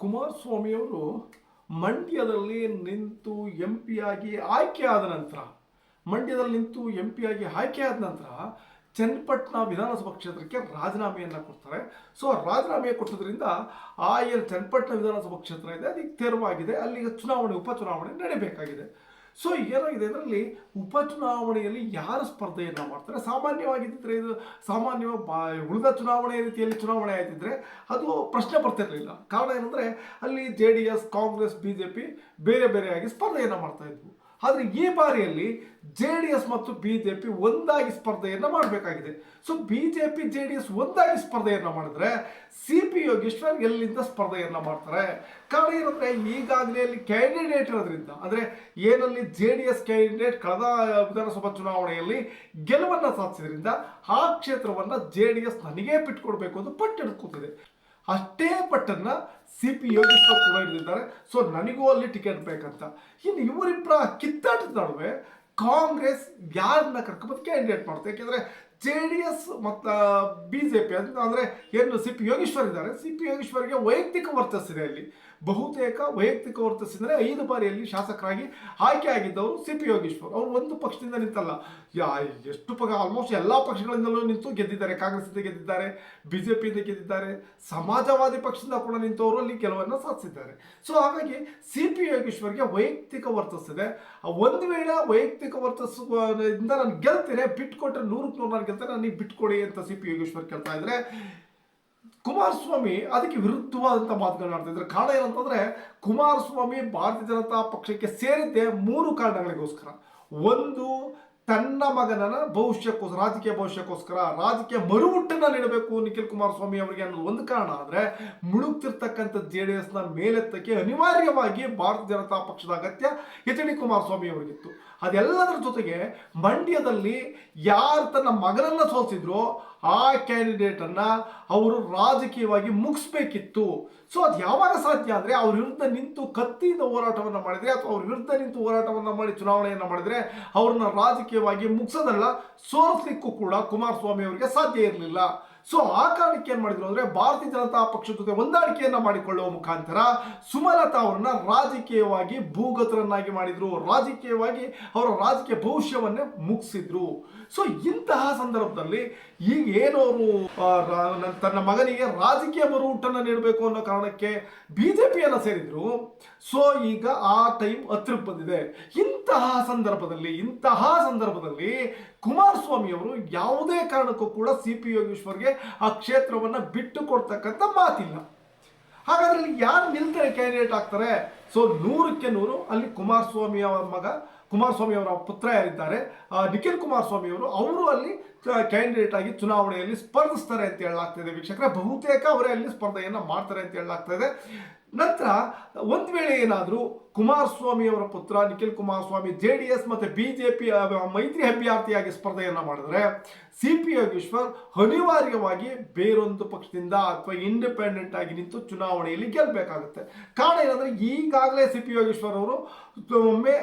ಕುಮಾರಸ್ವಾಮಿಯವರು ಮಂಡ್ಯದಲ್ಲಿ ನಿಂತು ಎಂ ಆಗಿ ಆಯ್ಕೆ ಆದ ನಂತರ, ಮಂಡ್ಯದಲ್ಲಿ ನಿಂತು ಎಂ ಆಗಿ ಆಯ್ಕೆ ಆದ ನಂತರ ಚನ್ನಪಟ್ಟಣ ವಿಧಾನಸಭಾ ಕ್ಷೇತ್ರಕ್ಕೆ ರಾಜೀನಾಮೆಯನ್ನು ಕೊಡ್ತಾರೆ. ಸೊ ರಾಜೀನಾಮೆ ಕೊಟ್ಟದ್ರಿಂದ ಆ ಏನು ಚನ್ನಪಟ್ಟಣ ವಿಧಾನಸಭಾ ಕ್ಷೇತ್ರ ಇದೆ, ಅದಕ್ಕೆ ತೆರವಾಗಿದೆ. ಅಲ್ಲಿಗೆ ಚುನಾವಣೆ, ಉಪಚುನಾವಣೆ ನಡೀಬೇಕಾಗಿದೆ. ಸೊ ಏನಾಗಿದೆ ಇದರಲ್ಲಿ ಉಪಚುನಾವಣೆಯಲ್ಲಿ ಯಾರು ಸ್ಪರ್ಧೆಯನ್ನು ಮಾಡ್ತಾರೆ? ಸಾಮಾನ್ಯವಾಗಿದ್ದರೆ ಇದು ಸಾಮಾನ್ಯ ಬಾ, ಉಳಿದ ಚುನಾವಣೆ ರೀತಿಯಲ್ಲಿ ಚುನಾವಣೆ ಆಯ್ತಿದ್ರೆ ಅದು ಪ್ರಶ್ನೆ ಬರ್ತಿರಲಿಲ್ಲ ಕಾರಣ ಏನಂದರೆ ಅಲ್ಲಿ J D S, Congress, B J P ಬೇರೆ ಬೇರೆಯಾಗಿ ಸ್ಪರ್ಧೆಯನ್ನು ಮಾಡ್ತಾ ಇದ್ವು. ಆದರೆ ಈ ಬಾರಿಯಲ್ಲಿ ಜೆ ಡಿ ಎಸ್ ಮತ್ತು ಬಿ ಜೆ ಪಿ ಒಂದಾಗಿ ಸ್ಪರ್ಧೆಯನ್ನು ಮಾಡಬೇಕಾಗಿದೆ. So B J P, J D S ಒಂದಾಗಿ ಸ್ಪರ್ಧೆಯನ್ನು ಮಾಡಿದ್ರೆ ಸಿ ಪಿ ಯೋಗೇಶ್ವರ್ ಎಲ್ಲಿಂದ ಸ್ಪರ್ಧೆಯನ್ನು ಮಾಡ್ತಾರೆ? ಕಾರಣ ಏನಂದ್ರೆ ಈಗಾಗಲೇ ಅಲ್ಲಿ ಕ್ಯಾಂಡಿಡೇಟ್ ಇರೋದ್ರಿಂದ, ಅಂದರೆ ಏನಲ್ಲಿ ಜೆ ಡಿ ಎಸ್ ಕ್ಯಾಂಡಿಡೇಟ್ ಕಳೆದ ವಿಧಾನಸಭಾ ಚುನಾವಣೆಯಲ್ಲಿ ಗೆಲುವನ್ನು ಸಾಧಿಸಿದ್ರಿಂದ ಆ ಕ್ಷೇತ್ರವನ್ನು ಜೆ ಡಿ ಎಸ್ ನನಗೇ ಬಿಟ್ಟುಕೊಡ್ಬೇಕು ಅಂತ ಪಟ್ಟು ಕೂತಿದೆ ಅಷ್ಟೇ ಪಟ್ಟನ್ನ ಸಿ ಪಿ ಯೋಗೇಶ್ವರ್ ಕೂಡ ಹಿಡಿದಿದ್ದಾರೆ. ಸೊ ನನಗೂ ಅಲ್ಲಿ ಟಿಕೆಟ್ ಬೇಕಂತ. ಇನ್ನು ಇವರಿಬ್ಬರ ಕಿತ್ತಾಟದ ನಡುವೆ ಕಾಂಗ್ರೆಸ್ ಯಾರನ್ನ ಕರ್ಕೊಂಬಂದು ಕ್ಯಾಂಡಿಡೇಟ್ ಮಾಡುತ್ತೆ ಯಾಕೆಂದರೆ ಜೆ ಡಿ ಎಸ್ ಮತ್ತು ಬಿ ಜೆ ಪಿ ಅಂದರೆ ಏನು ಸಿ ಪಿ ಯೋಗೇಶ್ವರ್ ಇದ್ದಾರೆ. ಸಿ ಪಿ ಯೋಗೇಶ್ವರ್ಗೆ ವೈಯಕ್ತಿಕ ವರ್ಚಸ್ಸಿದೆ ಅಲ್ಲಿ. ಬಹುತೇಕ ವೈಯಕ್ತಿಕ ವರ್ತಿಸಿದರೆ ಐದು ಬಾರಿಯಲ್ಲಿ ಶಾಸಕರಾಗಿ ಆಯ್ಕೆ ಆಗಿದ್ದವರು ಸಿ ಪಿ ಯೋಗೇಶ್ವರ್ ಅವರು. ಒಂದು ಪಕ್ಷದಿಂದ ನಿಂತಲ್ಲ. ಯಾ, ಎಷ್ಟು ಪಕ್ಷ ಆಲ್ಮೋಸ್ಟ್ ಎಲ್ಲ ಪಕ್ಷಗಳಿಂದಲೂ ನಿಂತು ಗೆದ್ದಿದ್ದಾರೆ. ಕಾಂಗ್ರೆಸ್ಸಿಂದ ಗೆದ್ದಿದ್ದಾರೆ ಬಿ ಜೆ ಪಿಯಿಂದ ಗೆದ್ದಿದ್ದಾರೆ, ಸಮಾಜವಾದಿ ಪಕ್ಷದಿಂದ ಕೂಡ ನಿಂತವರು ಅಲ್ಲಿ ಗೆಲುವನ್ನು ಸಾಧಿಸಿದ್ದಾರೆ. ಸೊ ಹಾಗಾಗಿ ಸಿ ಪಿ ಯೋಗೇಶ್ವರ್ಗೆ ವೈಯಕ್ತಿಕ ವರ್ತಿಸಿದೆ ಒಂದು ವೇಳೆ ವೈಯಕ್ತಿಕ ವರ್ಚಸ್ಸು ಇಂದ ನಾನು ಗೆಲ್ತೇನೆ ಬಿಟ್ಕೊಟ್ರೆ ನೂರಕ್ಕೆ ನೂರು ನಾನು ಗೆಲ್ತೇನೆ, ನನಗೆ ಬಿಟ್ಕೊಡಿ ಅಂತ ಸಿ ಪಿ ಯೋಗೇಶ್ವರ್ ಕೇಳ್ತಾ ಇದ್ರೆ ಕುಮಾರಸ್ವಾಮಿ ಅದಕ್ಕೆ ವಿರುದ್ಧವಾದಂಥ ಮಾತುಗಳನ್ನ ಆಡ್ತಾ ಇದ್ದಾರೆ. ಕಾರಣ ಏನಂತಂದ್ರೆ, ಕುಮಾರಸ್ವಾಮಿ ಭಾರತೀಯ ಜನತಾ ಪಕ್ಷಕ್ಕೆ ಸೇರಿದ್ದೆ ಮೂರು ಕಾರಣಗಳಿಗೋಸ್ಕರ. ಒಂದು ತನ್ನ ಮಗನ ಭವಿಷ್ಯಕ್ಕೋಸ್ಕರ ರಾಜಕೀಯ ಭವಿಷ್ಯಕ್ಕೋಸ್ಕರ, ರಾಜಕೀಯ ಮರುಹುಟ್ಟನ್ನು ನೀಡಬೇಕು ನಿಖಿಲ್ ಕುಮಾರಸ್ವಾಮಿ ಅವರಿಗೆ ಅನ್ನೋದು ಒಂದು ಕಾರಣ. ಆದರೆ ಮುಳುಗ್ತಿರ್ತಕ್ಕಂಥ ಜೆ ಡಿ ಎಸ್ನ ಮೇಲೆತ್ತಕ್ಕೆ ಅನಿವಾರ್ಯವಾಗಿ ಭಾರತೀಯ ಜನತಾ ಪಕ್ಷದ ಅಗತ್ಯ ಎಚ್ ಡಿ ಕುಮಾರಸ್ವಾಮಿ ಅವರಿಗಿತ್ತು. ಅದೆಲ್ಲದರ ಜೊತೆಗೆ ಮಂಡ್ಯದಲ್ಲಿ ಯಾರು ತನ್ನ ಮಗನನ್ನ ಸೋಲಿಸಿದ್ರೋ ಆ ಕ್ಯಾಂಡಿಡೇಟನ್ನು ಅವರು ರಾಜಕೀಯವಾಗಿ ಮುಗಿಸ್ಬೇಕಿತ್ತು. ಸೊ ಅದು ಯಾವಾಗ ಸಾಧ್ಯ ಅಂದರೆ ಅವ್ರ ವಿರುದ್ಧ ನಿಂತು ಕತ್ತಿಯಿಂದ ಹೋರಾಟವನ್ನು ಮಾಡಿದರೆ ಅಥವಾ ಅವ್ರ ವಿರುದ್ಧ ನಿಂತು ಹೋರಾಟವನ್ನು ಮಾಡಿ ಚುನಾವಣೆಯನ್ನು ಮಾಡಿದರೆ ಅವ್ರನ್ನ ರಾಜಕೀಯವಾಗಿ ಮುಗಿಸೋದಲ್ಲ, ಸೋರಿಸ್ಲಿಕ್ಕೂ ಕೂಡ ಕುಮಾರಸ್ವಾಮಿ ಅವರಿಗೆ ಸಾಧ್ಯ ಇರಲಿಲ್ಲ. ಸೊ ಆ ಕಾರಣಕ್ಕೆ ಏನು ಮಾಡಿದ್ರು ಅಂದರೆ ಭಾರತೀಯ ಜನತಾ ಪಕ್ಷದ ಜೊತೆ ಹೊಂದಾಣಿಕೆಯನ್ನು ಮಾಡಿಕೊಳ್ಳುವ ಮುಖಾಂತರ ಸುಮಲತಾ ಅವರನ್ನ ರಾಜಕೀಯವಾಗಿ ಭೂಗತರನ್ನಾಗಿ ಮಾಡಿದ್ರು. ರಾಜಕೀಯವಾಗಿ ಅವರ ರಾಜಕೀಯ ಭವಿಷ್ಯವನ್ನೇ ಮುಗಿಸಿದ್ರು. ಸೊ ಇಂತಹ ಸಂದರ್ಭದಲ್ಲಿ ಈಗ ಏನು ಅವರು ತನ್ನ ಮಗನಿಗೆ ರಾಜಕೀಯ ಮರುಹುಟ್ಟನ್ನು ನೀಡಬೇಕು ಅನ್ನೋ ಕಾರಣಕ್ಕೆ ಬಿ ಜೆ ಪಿಯನ್ನು ಸೇರಿದ್ರು. ಸೊ ಈಗ ಆ ಟೈಮ್ ಹತ್ತಿರಕ್ಕೆ ಬಂದಿದೆ. ಇಂತಹ ಸಂದರ್ಭದಲ್ಲಿ ಇಂತಹ ಸಂದರ್ಭದಲ್ಲಿ ಕುಮಾರಸ್ವಾಮಿ ಅವರು ಯಾವುದೇ ಕಾರಣಕ್ಕೂ ಕೂಡ ಸಿ ಪಿ ಯೋಗೇಶ್ವರ್ಗೆ ಆ ಕ್ಷೇತ್ರವನ್ನು ಬಿಟ್ಟು ಕೊಡ್ತಕ್ಕಂಥ ಮಾತಿಲ್ಲ. ಹಾಗಾದ್ರೆ ಅಲ್ಲಿ ಯಾರು ನಿಲ್ತಾರೆ ಕ್ಯಾಂಡಿಡೇಟ್ ಆಗ್ತಾರೆ? ಸೊ ನೂರಕ್ಕೆ ನೂರು, ಅಲ್ಲಿ ಕುಮಾರಸ್ವಾಮಿ ಅವರ ಮಗ ಕುಮಾರಸ್ವಾಮಿ ಅವರ ಪುತ್ರ ಯಾರಿದ್ದಾರೆ? ನಿಖಿಲ್ ಕುಮಾರಸ್ವಾಮಿ ಅವರು ಅವರು ಅಲ್ಲಿ ಕ್ಯಾಂಡಿಡೇಟ್ ಆಗಿ ಚುನಾವಣೆಯಲ್ಲಿ ಸ್ಪರ್ಧಿಸ್ತಾರೆ ಅಂತ ಹೇಳಲಾಗ್ತಿದೆ ವೀಕ್ಷಕರೇ. ಬಹುತೇಕ ಅವರೇ ಅಲ್ಲಿ ಸ್ಪರ್ಧೆಯನ್ನು ಮಾಡ್ತಾರೆ ಅಂತ ಹೇಳಲಾಗ್ತದೆ. ನಂತರ ಒಂದು ವೇಳೆ ಏನಾದರೂ ಕುಮಾರಸ್ವಾಮಿ ಅವರ ಪುತ್ರ, Nikhil Kumaraswamy, J D S ಮತ್ತು ಬಿ ಜೆ ಪಿ ಮೈತ್ರಿ ಅಭ್ಯರ್ಥಿಯಾಗಿ ಸ್ಪರ್ಧೆಯನ್ನು ಮಾಡಿದರೆ ಸಿ ಪಿ ಯೋಗೇಶ್ವರ್ ಅನಿವಾರ್ಯವಾಗಿ ಬೇರೊಂದು ಪಕ್ಷದಿಂದ ಅಥವಾ ಇಂಡಿಪೆಂಡೆಂಟ್ ಆಗಿ ನಿಂತು ಚುನಾವಣೆಯಲ್ಲಿ ಗೆಲ್ಲಬೇಕಾಗುತ್ತೆ ಕಾರಣ ಏನಂದ್ರೆ ಈಗಾಗಲೇ ಸಿ ಪಿ ಯೋಗೇಶ್ವರ್ ಅವರು ಒಮ್ಮೆ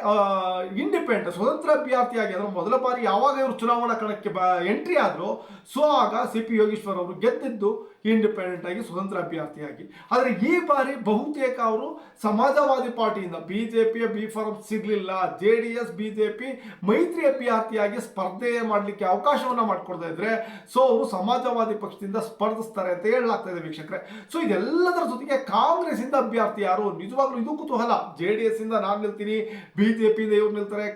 ಇಂಡಿಪೆಂಡೆಂಟ್ ಸ್ವತಂತ್ರ ಅಭ್ಯರ್ಥಿಯಾಗಿ ಅಂದ್ರೆ ಮೊದಲ ಬಾರಿ ಯಾವಾಗ ಇವರು ಚುನಾವಣಾ ಕಣಕ್ಕೆ ಬ ಎಂಟ್ರಿ ಆದ್ರು ಸೊ ಆಗ ಸಿ ಪಿ ಯೋಗೇಶ್ವರ್ ಅವರು ಗೆದ್ದಿದ್ದು ಇಂಡಿಪೆಂಡೆಂಟ್ ಆಗಿ ಸ್ವತಂತ್ರ ಅಭ್ಯರ್ಥಿಯಾಗಿ ಆದರೆ ಈ ಬಾರಿ ಬಹುತೇಕ ಅವರು ಸಮಾಜವಾದಿ ಪಾರ್ಟಿಯಿಂದ ಬಿ ಜೆ ಪಿಯ ಬಿ ಫಾರ್ಮ್ ಸಿಗಲಿಲ್ಲ J D S B J P ಮೈತ್ರಿ ಅಭ್ಯರ್ಥಿಯಾಗಿ ಸ್ಪರ್ಧೆ ಮಾಡಲಿಕ್ಕೆ ಅವಕಾಶವನ್ನು ಮಾಡಿಕೊಡ್ತಾ ಇದ್ರೆ ಸೊ ಅವರು ಸಮಾಜವಾದಿ ಪಕ್ಷದಿಂದ ಸ್ಪರ್ಧಿಸ್ತಾರೆ ಅಂತ ಹೇಳಲಾಗ್ತಾ ಇದೆ ವೀಕ್ಷಕರೇ. ಸೊ ಇದೆಲ್ಲದರ ಜೊತೆಗೆ ಕಾಂಗ್ರೆಸ್ ಇಂದ ಅಭ್ಯರ್ಥಿ ಯಾರು? ನಿಜವಾಗ್ಲೂ ಇದು ಕುತೂಹಲ. ಜೆ ಡಿ ಎಸ್ ಇಂದ ನಾನು ನಿಲ್ತೀನಿ ಬಿ ಜೆ ಪಿಯಿಂದ ಇವ್ರು ನಿಲ್ತಾರೆ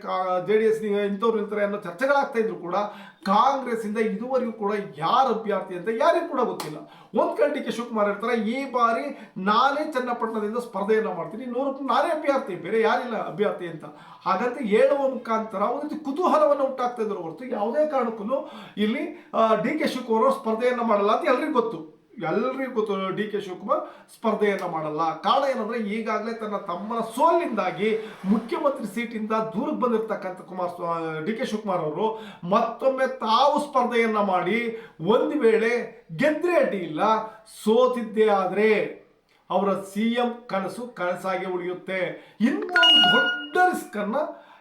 ಜೆ ಡಿ ಎಸ್ ಇಂಥವ್ರು ನಿಲ್ತಾರೆ ಅನ್ನೋ ಚರ್ಚೆಗಳಾಗ್ತಾ ಇದ್ರು ಕೂಡ ಕಾಂಗ್ರೆಸ್ ಇಂದ ಇದುವರೆಗೂ ಕೂಡ ಯಾರು ಅಭ್ಯರ್ಥಿ ಅಂತ ಯಾರಿಗೂ ಕೂಡ ಗೊತ್ತಿಲ್ಲ. ಒಂದ್ ಕಡೆ ಕೆ ಶಿವಕುಮಾರ್ ಇರ್ತಾರೆ ಈ ಬಾರಿ ನಾನೇ ಚನ್ನಪಟ್ಟಣದಿಂದ ಸ್ಪರ್ಧೆಯನ್ನು ಮಾಡ್ತೀನಿ. ನೂರಕ್ಕೆ ನಾನೇ ಅಭ್ಯರ್ಥಿ, ಬೇರೆ ಯಾರಿಲ್ಲ ಅಭ್ಯರ್ಥಿ ಅಂತ. ಹಾಗಂತ ಹೇಳುವ ಮುಖಾಂತರ ಒಂದು ರೀತಿ ಕುತೂಹಲವನ್ನು ಉಂಟಾಗ್ತಾ ಇದ್ರು ಹೊರತು ಯಾವುದೇ ಕಾರಣಕ್ಕೂ ಇಲ್ಲಿ ಡಿ ಕೆ ಶಿವಕುಮಾರ್ ಸ್ಪರ್ಧೆಯನ್ನ ಮಾಡಲ್ಲ ಅಂತ ಎಲ್ರಿಗೂ ಗೊತ್ತು. ಎಲ್ರಿಗೂ ಗೊತ್ತು ಡಿ ಕೆ ಶಿವಕುಮಾರ್ ಸ್ಪರ್ಧೆಯನ್ನು ಮಾಡಲ್ಲ. ಕಾರಣ ಏನಂದ್ರೆ ಈಗಾಗಲೇ ತನ್ನ ತಮ್ಮನ ಸೋಲಿನಿಂದಾಗಿ ಮುಖ್ಯಮಂತ್ರಿ ಸೀಟಿಂದ ದೂರಕ್ಕೆ ಬಂದಿರತಕ್ಕಂಥ ಕುಮಾರ್ ಡಿ ಕೆ ಶಿವಕುಮಾರ್ ಅವರು ಮತ್ತೊಮ್ಮೆ ತಾವು ಸ್ಪರ್ಧೆಯನ್ನು ಮಾಡಿ ಒಂದು ವೇಳೆ ಗೆದ್ರೆ ಅಡ್ಡಿ ಇಲ್ಲ. ಸೋತಿದ್ದೇ ಆದರೆ ಅವರ ಸಿ ಎಂ ಕನಸು ಕನಸಾಗಿ ಉಳಿಯುತ್ತೆ. ಇಂಥ ದೊಡ್ಡ ರಿಸ್ಕ್ ಅನ್ನ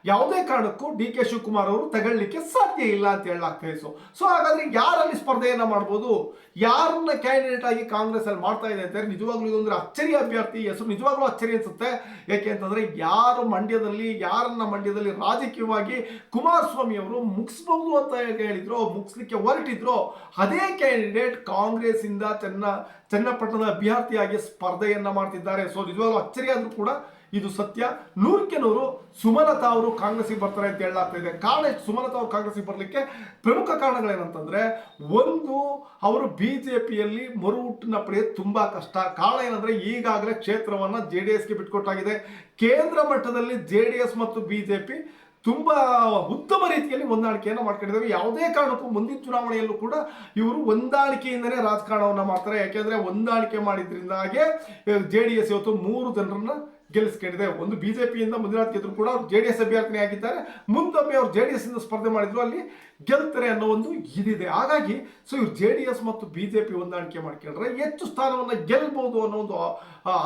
ಯಾವುದೇ ಕಾರಣಕ್ಕೂ ಡಿ ಕೆ ಶಿವಕುಮಾರ್ ಅವರು ತಗೊಳ್ಳಿಕ್ಕೆ ಸಾಧ್ಯ ಇಲ್ಲ ಅಂತ ಹೇಳಲಾಗ್ತಾ ಸೊ ಸೊ ಹಾಗಾದ್ರೆ ಯಾರಲ್ಲಿ ಸ್ಪರ್ಧೆಯನ್ನ ಮಾಡ್ಬೋದು? ಯಾರನ್ನ ಕ್ಯಾಂಡಿಡೇಟ್ ಆಗಿ ಕಾಂಗ್ರೆಸ್ ಅಲ್ಲಿ ಮಾಡ್ತಾ ಇದೆ ಅಂತ ನಿಜವಾಗ್ಲೂ ಇದೊಂದು ಅಚ್ಚರಿ ಅಭ್ಯರ್ಥಿ, ಹೆಸರು ನಿಜವಾಗ್ಲೂ ಅಚ್ಚರಿ ಅನ್ಸುತ್ತೆ. ಯಾಕೆ ಅಂತಂದ್ರೆ ಯಾರು ಮಂಡ್ಯದಲ್ಲಿ, ಯಾರನ್ನ ಮಂಡ್ಯದಲ್ಲಿ ರಾಜಕೀಯವಾಗಿ ಕುಮಾರಸ್ವಾಮಿ ಅವರು ಮುಗಿಸ್ಬಹುದು ಅಂತ ಹೇಳಿದ್ರು, ಮುಗಿಸ್ಲಿಕ್ಕೆ ಹೊರಟಿದ್ರು, ಅದೇ ಕ್ಯಾಂಡಿಡೇಟ್ ಕಾಂಗ್ರೆಸ್ ಇಂದ ಚೆನ್ನ, ಚನ್ನಪಟ್ಟಣದ ಅಭ್ಯರ್ಥಿಯಾಗಿ ಸ್ಪರ್ಧೆಯನ್ನ ಮಾಡ್ತಿದ್ದಾರೆ. ಸೊ ನಿಜವಾಗ್ಲೂ ಅಚ್ಚರಿ ಆದ್ರೂ ಕೂಡ ಇದು ಸತ್ಯ. ನೂರಕ್ಕೆ ನೂರು ಸುಮಲತಾ ಅವರು ಕಾಂಗ್ರೆಸ್ಗೆ ಬರ್ತಾರೆ ಅಂತ ಹೇಳಲಾಗ್ತಾ ಇದೆ. ಕಾರಣ ಸುಮಲತಾ ಅವರು ಕಾಂಗ್ರೆಸ್ಗೆ ಬರಲಿಕ್ಕೆ ಪ್ರಮುಖ ಕಾರಣಗಳೇನಂತಂದ್ರೆ, ಒಂದು, ಅವರು ಬಿಜೆಪಿಯಲ್ಲಿ ಮರು ಹುಟ್ಟಿನ ಪಡೆಯೋದು ತುಂಬಾ ಕಷ್ಟ. ಕಾರಣ ಏನಂದ್ರೆ, ಈಗಾಗಲೇ ಕ್ಷೇತ್ರವನ್ನ ಜೆ ಡಿ ಎಸ್ಗೆ ಬಿಟ್ಕೊಟ್ಟಾಗಿದೆ. ಕೇಂದ್ರ ಮಟ್ಟದಲ್ಲಿ ಜೆ ಡಿ ಎಸ್ ಮತ್ತು ಬಿಜೆಪಿ ತುಂಬಾ ಉತ್ತಮ ರೀತಿಯಲ್ಲಿ ಹೊಂದಾಣಿಕೆಯನ್ನು ಮಾಡ್ಕೊಂಡಿದ್ದಾರೆ. ಯಾವುದೇ ಕಾರಣಕ್ಕೂ ಮುಂದಿನ ಚುನಾವಣೆಯಲ್ಲೂ ಕೂಡ ಇವರು ಹೊಂದಾಣಿಕೆಯಿಂದನೇ ರಾಜಕಾರಣವನ್ನು ಮಾಡ್ತಾರೆ. ಯಾಕೆಂದ್ರೆ, ಹೊಂದಾಣಿಕೆ ಮಾಡಿದ್ರಿಂದಾಗೆ, ಜೆ ಡಿ ಎಸ್ ಇವತ್ತು ಮೂರು ಜನರನ್ನ ಗೆಲ್ಲಿಸ್ಕೊಂಡಿದೆ. ಒಂದು ಬಿಜೆಪಿಯಿಂದ ಮಂಜುನಾಥ್ ಗೆದ್ರು ಕೂಡ ಅವರು ಜೆ ಡಿ ಎಸ್ ಅಭ್ಯರ್ಥಿನಿ ಆಗಿದ್ದಾರೆ. ಮುಂದೊಮ್ಮೆ ಅವರು ಜೆ ಡಿ ಎಸ್ ಇಂದ ಸ್ಪರ್ಧೆ ಮಾಡಿದ್ರು. ಅಲ್ಲಿ ಗೆಲ್ತಾರೆ ಅನ್ನೋ ಒಂದು ಇದಿದೆ. ಹಾಗಾಗಿ ಸೊ ಇವ್ರು ಜೆ ಡಿ ಎಸ್ ಮತ್ತು ಬಿಜೆಪಿ ಹೊಂದಾಣಿಕೆ ಮಾಡ್ಕೊಂಡ್ರೆ ಹೆಚ್ಚು ಸ್ಥಾನವನ್ನು ಗೆಲ್ಬಹುದು ಅನ್ನೋ ಒಂದು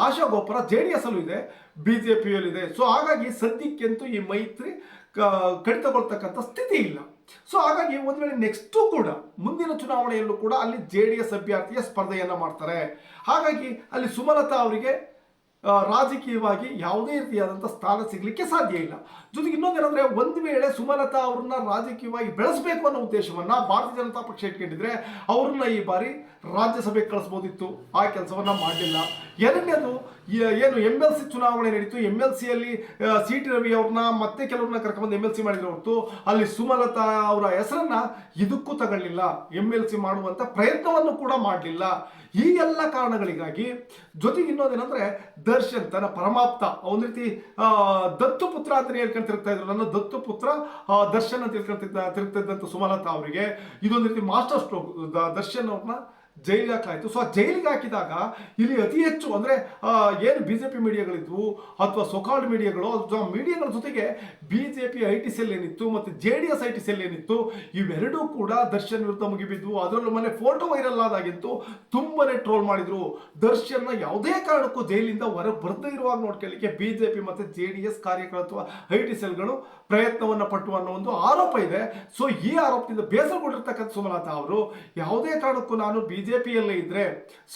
ಆಶಾಗೋಪುರ ಜೆ ಡಿ ಎಸ್ ಅಲ್ಲೂ ಇದೆ, ಬಿಜೆಪಿಯಲ್ಲಿದೆ. ಸೊ ಹಾಗಾಗಿ ಸದ್ಯಕ್ಕಂತೂ ಈ ಮೈತ್ರಿ ಕಡಿತಗೊಳ್ತಕ್ಕಂಥ ಸ್ಥಿತಿ ಇಲ್ಲ. ಸೊ ಹಾಗಾಗಿ ಒಂದು ವೇಳೆ ನೆಕ್ಸ್ಟು ಕೂಡ ಮುಂದಿನ ಚುನಾವಣೆಯಲ್ಲೂ ಕೂಡ ಅಲ್ಲಿ ಜೆ ಡಿ ಎಸ್ ಅಭ್ಯರ್ಥಿಯ ಸ್ಪರ್ಧೆಯನ್ನು ಮಾಡ್ತಾರೆ. ಹಾಗಾಗಿ ಅಲ್ಲಿ ಸುಮಲತಾ ಅವರಿಗೆ ರಾಜಕೀಯವಾಗಿ ಯಾವುದೇ ರೀತಿಯಾದಂಥ ಸ್ಥಾನ ಸಿಗಲಿಕ್ಕೆ ಸಾಧ್ಯ ಇಲ್ಲ. ಜೊತೆಗೆ ಇನ್ನೊಂದೇನಂದ್ರೆ ಒಂದು ವೇಳೆ ಸುಮಲತಾ ಅವ್ರನ್ನ ರಾಜಕೀಯವಾಗಿ ಬೆಳೆಸಬೇಕು ಅನ್ನೋ ಉದ್ದೇಶವನ್ನ ಭಾರತೀಯ ಜನತಾ ಪಕ್ಷ ಇಟ್ಕೊಂಡಿದ್ರೆ ಅವ್ರನ್ನ ಈ ಬಾರಿ ರಾಜ್ಯಸಭೆಗೆ ಕಳಿಸ್ಬೋದಿತ್ತು. ಆ ಕೆಲಸವನ್ನ ಮಾಡಲಿಲ್ಲ. ಎರಡನೇದು ಏನು ಎಂ ಎಲ್ ಸಿ ಚುನಾವಣೆ ನಡೀತು. ಎಂ ಎಲ್ ಸಿಯಲ್ಲಿ ಸಿ ಟಿ ರವಿ ಅವ್ರನ್ನ ಮತ್ತೆ ಕೆಲವ್ರನ್ನ ಕರ್ಕೊಂಡ್ಬಂದು ಎಂ ಎಲ್ ಸಿ ಮಾಡಿದ್ರು ಹೊರತು. ಅಲ್ಲಿ ಸುಮಲತಾ ಅವರ ಹೆಸರನ್ನ ಇದಕ್ಕೂ ತಗೊಳ್ಳಿಲ್ಲ. ಎಂ ಎಲ್ ಸಿ ಮಾಡುವಂತ ಪ್ರಯತ್ನವನ್ನು ಕೂಡ ಮಾಡಲಿಲ್ಲ. ಈ ಎಲ್ಲ ಕಾರಣಗಳಿಗಾಗಿ ಜೊತೆಗೆ ಇನ್ನೊಂದೇನಂದ್ರೆ ದರ್ಶನ್, ತನ್ನ ಪರಮಾಪ್ತ, ಒಂದು ರೀತಿ ದತ್ತು ಪುತ್ರ ಅಂತ ಹೇಳ್ಕೊಂಡು ತಿರುಗ್ತಾ ಇದ್ರು. ನನ್ನ ದತ್ತು ಪುತ್ರ ದರ್ಶನ್ ಅಂತ ತಿಳ್ಕೊಳ್ತಿದ್ದ ಇದ್ದಂಥ ಸುಮಲತಾ ಅವರಿಗೆ. ಇದೊಂದು ರೀತಿ ಮಾಸ್ಟರ್ ಸ್ಟ್ರೋಕ್ ದರ್ಶನ್ ಅವ್ರನ್ನ ಜೈಲಿಗೆ ಹಾಕಲಾಯಿತು. ಸೊ ಆ ಜೈಲಿಗೆ ಹಾಕಿದಾಗ ಇಲ್ಲಿ ಅತಿ ಹೆಚ್ಚು ಅಂದ್ರೆ ಬಿ ಏನು ಪಿ ಮೀಡಿಯಾಗಳಿದ್ವು ಅಥವಾ ಸೊಕಾಲ್ಡ್ ಮೀಡಿಯಾಗಳು, ಅಥವಾ ಮೀಡಿಯಾಗಳ ಜೊತೆಗೆ ಬಿಜೆಪಿ ಐ ಟಿ ಸೆಲ್ ಏನಿತ್ತು ಮತ್ತೆ J D S I T cell ಏನಿತ್ತು, ಇವೆರಡೂ ಕೂಡ ದರ್ಶನ್ ವಿರುದ್ಧ ಮುಗಿಬಿದ್ವು. ಅದರಲ್ಲೂ ಮನೆ ಫೋಟೋ ವೈರಲ್ ಆದಾಗಿತ್ತು ತುಂಬನೇ ಟ್ರೋಲ್ ಮಾಡಿದ್ರು. ದರ್ಶನ್ನ ಯಾವುದೇ ಕಾರಣಕ್ಕೂ ಜೈಲಿಂದ ಹೊರ ಬರ್ದೇ ಇರುವಾಗ ನೋಡ್ಕೊಳ್ಳಿಕ್ಕೆ ಬಿಜೆಪಿ ಮತ್ತೆ ಜೆ ಡಿ ಎಸ್ ಕಾರ್ಯಕರ್ತೃ ಐ ಟಿ ಸೆಲ್ಗಳು ಪ್ರಯತ್ನವನ್ನ ಪಟ್ಟು ಅನ್ನೋ ಒಂದು ಆರೋಪ ಇದೆ. ಸೊ ಈ ಆರೋಪದಿಂದ ಬೇಸರಗೊಂಡಿರ್ತಕ್ಕಂಥ ಸುಮಲತಾ ಅವರು, ಯಾವುದೇ ಕಾರಣಕ್ಕೂ ನಾನು ಬಿಜೆಪಿಯಲ್ಲೇ ಇದ್ರೆ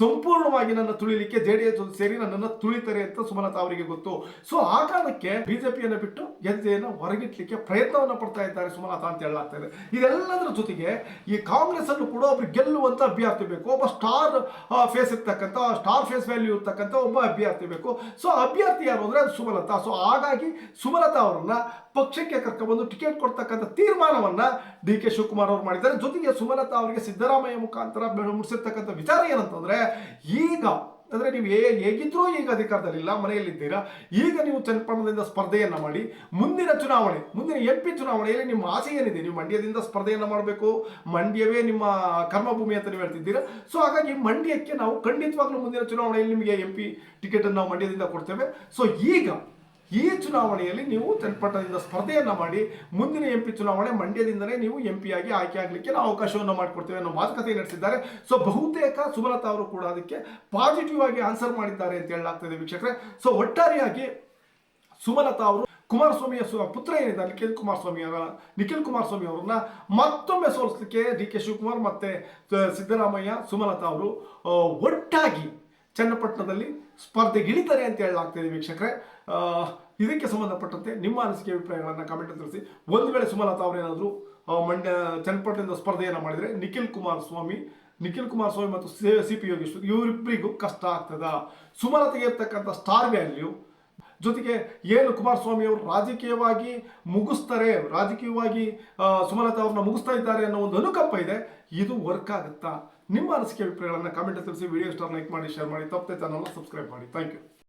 ಸಂಪೂರ್ಣವಾಗಿ ನನ್ನ ತುಳಿಲಿಕ್ಕೆ ಜೆ ಡಿ ಎಸ್ ಜೊತೆ ಸೇರಿ ನನ್ನನ್ನು ತುಳಿತಾರೆ ಅಂತ ಸುಮಲತಾ ಅವರಿಗೆ ಗೊತ್ತು. ಸೊ ಆ ಕಾರಣಕ್ಕೆ ಬಿಜೆಪಿಯನ್ನು ಬಿಟ್ಟು ಹೆಜ್ಜೆಯನ್ನು ಹೊರಗಿಟ್ಲಿಕ್ಕೆ ಪ್ರಯತ್ನವನ್ನು ಪಡ್ತಾ ಇದ್ದಾರೆ ಸುಮಲತಾ ಅಂತ ಹೇಳಲಾಗ್ತಾ ಇದೆ ಇದೆಲ್ಲದರ ಜೊತೆಗೆ ಈ ಕಾಂಗ್ರೆಸ್ ಅಲ್ಲೂ ಕೂಡ ಒಬ್ರು ಗೆಲ್ಲುವಂತ ಅಭ್ಯರ್ಥಿ ಬೇಕು. ಒಬ್ಬ ಸ್ಟಾರ್ ಫೇಸ್ ಇರ್ತಕ್ಕಂಥ ಸ್ಟಾರ್ ಫೇಸ್ ವ್ಯಾಲ್ಯೂ ಇರ್ತಕ್ಕಂಥ ಒಬ್ಬ ಅಭ್ಯರ್ಥಿ ಬೇಕು. ಸೊ ಅಭ್ಯರ್ಥಿ ಯಾರು ಅಂದ್ರೆ ಅದು ಸುಮಲತಾ. ಸೊ ಹಾಗಾಗಿ ಸುಮಲತಾ ಅವರನ್ನ ಪಕ್ಷಕ್ಕೆ ಕರ್ಕೊಂಡು ಟಿಕೆಟ್ ಕೊಡ್ತಕ್ಕಂಥ ತೀರ್ಮಾನವನ್ನ ಡಿ ಕೆ ಶಿವಕುಮಾರ್ ಅವರು ಮಾಡಿದ್ದಾರೆ. ಜೊತೆಗೆ ಸುಮಲತಾ ಅವರಿಗೆ ಸಿದ್ದರಾಮಯ್ಯ ಮುಖಾಂತರ ಬೆಳೆ ಮುಡಿಸಿರ್ತಕ್ಕಂಥ ವಿಚಾರ ಏನಂತಂದ್ರೆ, ಈಗ, ಅಂದ್ರೆ ನೀವು ಹೇ, ಹೇಗಿದ್ರೂ ಈಗ ಅಧಿಕಾರದಲ್ಲಿಲ್ಲ, ಮನೆಯಲ್ಲಿದ್ದೀರಾ, ಈಗ ನೀವು ಚನ್ನಪಟ್ಟಣದಿಂದ ಸ್ಪರ್ಧೆಯನ್ನು ಮಾಡಿ, ಮುಂದಿನ ಚುನಾವಣೆ, ಮುಂದಿನ ಎಂ ಪಿ ಚುನಾವಣೆಯಲ್ಲಿ ನಿಮ್ಮ ಆಸೆ ಏನಿದೆ? ನೀವು ಮಂಡ್ಯದಿಂದ ಸ್ಪರ್ಧೆಯನ್ನು ಮಾಡಬೇಕು, ಮಂಡ್ಯವೇ ನಿಮ್ಮ ಕರ್ಮಭೂಮಿ ಅಂತ ನೀವು ಹೇಳ್ತಿದ್ದೀರಾ? ಸೊ ಹಾಗಾಗಿ ಮಂಡ್ಯಕ್ಕೆ ನಾವು ಖಂಡಿತವಾಗ್ಲೂ ಮುಂದಿನ ಚುನಾವಣೆಯಲ್ಲಿ ನಿಮಗೆ ಎಂ ಪಿ ಟಿಕೆಟ್ ನಾವು ಮಂಡ್ಯದಿಂದ ಕೊಡ್ತೇವೆ. ಸೊ ಈಗ ಈ ಚುನಾವಣೆಯಲ್ಲಿ ನೀವು ಚನ್ನಪಟ್ಟಣದಿಂದ ಸ್ಪರ್ಧೆಯನ್ನ ಮಾಡಿ ಮುಂದಿನ ಎಂ ಪಿ ಚುನಾವಣೆ ಮಂಡ್ಯದಿಂದಲೇ ನೀವು ಎಂ ಆಗಿ ಆಯ್ಕೆ ಆಗಲಿಕ್ಕೆ ನಾವು ಅವಕಾಶವನ್ನು ಮಾಡಿಕೊಡ್ತೇವೆ ಅನ್ನೋ ಮಾತುಕತೆ ನಡೆಸಿದ್ದಾರೆ. ಸೊ ಬಹುತೇಕ ಸುಮಲತಾ ಅವರು ಕೂಡ ಅದಕ್ಕೆ ಪಾಸಿಟಿವ್ ಆಗಿ ಆನ್ಸರ್ ಮಾಡಿದ್ದಾರೆ ಅಂತ ಹೇಳಲಾಗ್ತದೆ ವೀಕ್ಷಕರೇ. ಸೊ ಒಟ್ಟಾರೆಯಾಗಿ ಸುಮಲತಾ ಅವರು ಕುಮಾರಸ್ವಾಮಿಯ ಪುತ್ರ ಏನಿದ್ದಾರೆ ನಿಖಿಲ್ ಕುಮಾರಸ್ವಾಮಿ ಅವರ, ನಿಖಿಲ್ ಕುಮಾರಸ್ವಾಮಿ ಅವರನ್ನ ಮತ್ತೊಮ್ಮೆ ಸೋಲಿಸಲಿಕ್ಕೆ ಡಿ ಕೆ ಶಿವಕುಮಾರ್ ಮತ್ತೆ ಸಿದ್ದರಾಮಯ್ಯ, ಸುಮಲತಾ ಅವರು ಒಟ್ಟಾಗಿ ಚನ್ನಪಟ್ಟಣದಲ್ಲಿ ಸ್ಪರ್ಧೆಗಿಳಿತಾರೆ ಅಂತ ಹೇಳಲಾಗ್ತಿದೆ ವೀಕ್ಷಕರೇ. ಇದಕ್ಕೆ ಸಂಬಂಧಪಟ್ಟಂತೆ ನಿಮ್ಮ ಅನಿಸಿಕೆ ಅಭಿಪ್ರಾಯಗಳನ್ನು ಕಮೆಂಟ್ ತಿಳಿಸಿ. ಒಂದು ವೇಳೆ ಸುಮಲತಾ ಅವರೇನಾದರೂ ಮಂಡ್ಯ, ಚನ್ನಪಟ್ಟಣದಿಂದ ಸ್ಪರ್ಧೆಯನ್ನು ಮಾಡಿದರೆ ನಿಖಿಲ್ ಕುಮಾರಸ್ವಾಮಿ ನಿಖಿಲ್ ಕುಮಾರಸ್ವಾಮಿ ಮತ್ತು ಸಿ ಪಿ ಯೋಗೇಶ್ವರ್ ಇವರಿಬ್ಬರಿಗೂ ಕಷ್ಟ ಆಗ್ತದ. ಸುಮಲತೆಗೆ ಇರ್ತಕ್ಕಂಥ ಸ್ಟಾರ್ ವ್ಯಾಲ್ಯೂ ಜೊತೆಗೆ ಏನು ಕುಮಾರಸ್ವಾಮಿ ಅವರು ರಾಜಕೀಯವಾಗಿ ಮುಗಿಸ್ತಾರೆ, ರಾಜಕೀಯವಾಗಿ ಸುಮಲತಾ ಅವ್ರನ್ನ ಮುಗಿಸ್ತಾ ಇದ್ದಾರೆ ಅನ್ನೋ ಒಂದು ಅನುಕಂಪ ಇದೆ. ಇದು ವರ್ಕ್ ಆಗುತ್ತಾ? ನಿಮ್ಮ ಅನಿಸಿಕೆ ಅಭಿಪ್ರಾಯಗಳನ್ನು ಕಾಮೆಂಟ್ ತಿಳಿಸಿ ವಿಡಿಯೋ ಸ್ಟಾರ್ ಲೈಕ್ ಮಾಡಿ ಶೇರ್ ಮಾಡಿ, ತಪ್ಪದೆ ಚಾನಲ್ ಸಬ್ಸ್ಕ್ರೈಬ್ ಮಾಡಿ. Thank you